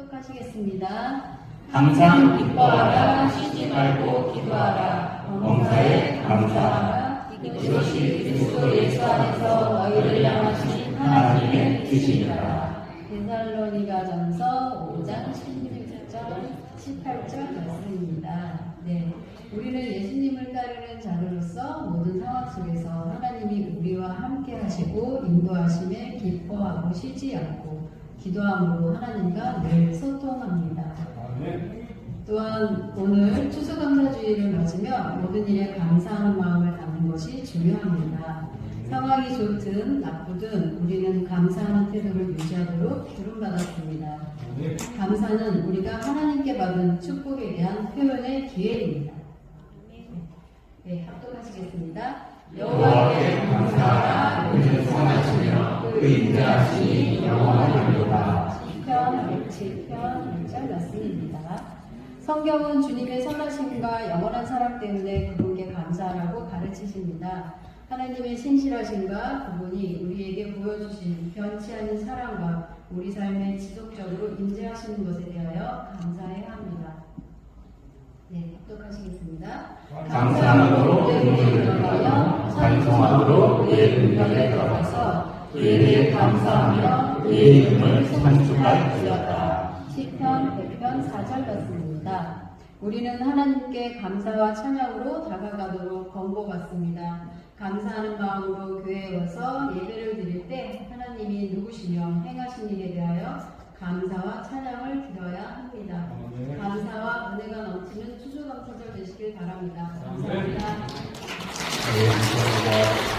합독하시겠습니다. 항상 기뻐하라 쉬지 말고 기도하라 범사에 감사하라 이것이 그리스도 예수 안에서 너희를 향하신 하나님의 뜻이니라 데살로니가 전서 5장 16절 18절 말씀입니다. 네. 우리는 예수님을 따르는 자로서 모든 상황 속에서 하나님이 우리와 함께 하시고 인도하심에 기뻐하고 쉬지 않고 기도함으로 하나님과 늘 소통합니다. 또한 오늘 추수감사주의를 맞으며 모든 일에 감사하는 마음을 갖는 것이 중요합니다. 상황이 좋든 나쁘든 우리는 감사하는 태도를 유지하도록 부름받았습니다. 감사는 우리가 하나님께 받은 축복에 대한 표현의 기회입니다. 네, 합독하시겠습니다. 여호와께 감사하라 그는 선하시며 그 인자하시니 영원하리로다 시편 107편 1절 말씀입니다. 성경은 주님의 선하심과 영원한 사랑 때문에 그분께 감사하라고 가르치십니다. 하나님의 신실하심과 그분이 우리에게 보여주신 변치 않는 사랑과 우리 삶에 지속적으로 임재하시는 것에 대하여 감사해야 합니다. 네, 합독하시겠습니다. 감사함으로 은혜를 들어가며 찬송함으로 그의 은혜에 들어가서 대해 감사하며 그의 이름을 찬송할지어다 시편 100편 4절 말씀입니다. 우리는 하나님께 감사와 찬양으로 다가가도록 권고받습니다. 감사하는 마음으로 교회에 와서 예배를 드릴 때 하나님이 누구시며 행하신 일에 대하여 감사와 찬양을 드려야 합니다. 감사와 은혜가 넘치는 추수감사절 되시길 바랍니다. 감사합니다. 네, 감사합니다.